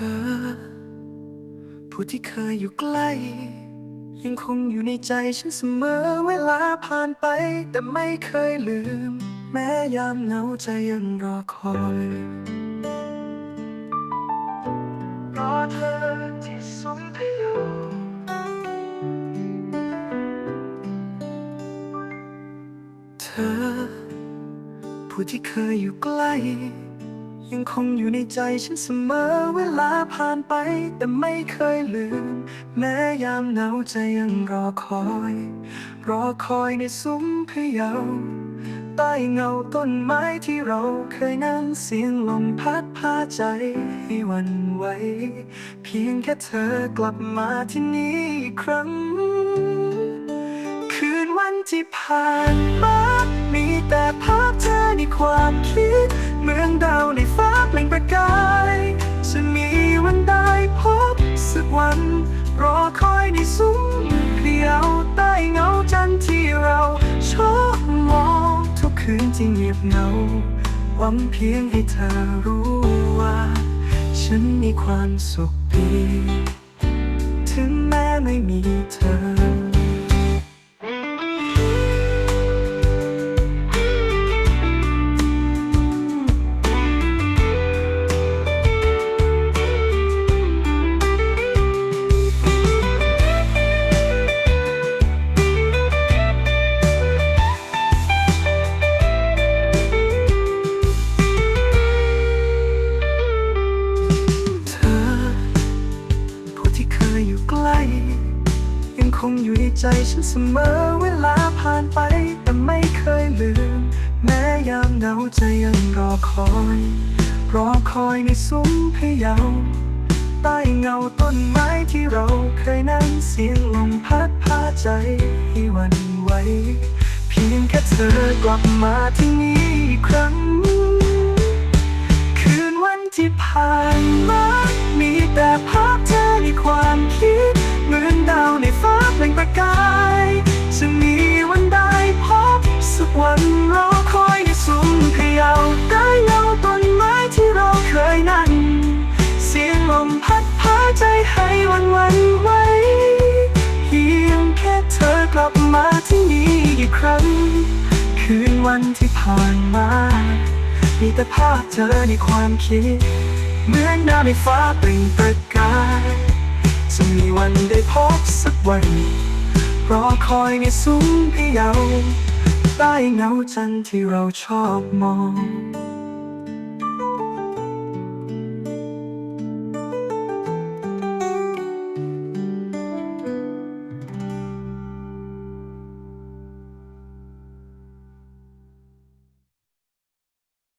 อ ผู้ที่เคยอยู่ใกล้ ยังคงอยู่ในใจฉันเสมอเวลาผ่านไป แต่ไม่เคยลืม แม้ยามเหงาใจยังรอคอยรอเธอที่สุนทรเธอ ผู้ที่เคยอยู่ใกล้ ยังคงอยู่ในใจฉันเสมอเวลาผ่านไป แต่ไม่เคยลืม แม้ยามหนาวใจยังรอคอย รอคอยในซุ้มพะเยาใต้เงาต้นไม้ที่เราเคยนั่งเสียงลมพัดพาใจให้วันไหวเพียงแค่เธอกลับมาที่นี่อีกครั้ง คืนวันที่ผ่านมา ในฟ้าเปล่งประกายจะมีวันได้พบสักวัน รอคอยในซุ้มเพลียวใต้เงาจันทร์ที่เราชอบมองทุกคืนที่เงียบเงาหวังเพียงให้เธอรู้ว่า ฉันมีความสุขดี ถึงแม้ไม่มีเธอ อยู่ใกล้ยังคงอยู่ในใจฉันเสมอเวลาผ่านไป แต่ไม่เคยลืม แม้ยามเหงาใจยังรอคอย รอคอยในซุ้มพยาใต้เงาต้นไม้ที่เราเคยนั่งเสียงลมพัดพาใจให้วันไหวเพียงแค่เธอกลับมาที่นี่อีกครั้ง กาย จะมีวันได้พบสักวันรอคอยในซุ้มพะเยาใต้เงาต้นไม้ที่เราเคยนั่งเสียงลมพัดพาใจให้วันวันไหวเพียงแค่เธอกลับมาที่นี่อีกครั้ง คืนวันที่ผ่านมา มีแต่ภาพเธอในความคิด เหมือนดาวในฟ้าเปล่งประกายจะมีวันได้พบสักวัน รอคอยในซุ้มพะเยาใต้เงาจันทร์ที่เราชอบมอง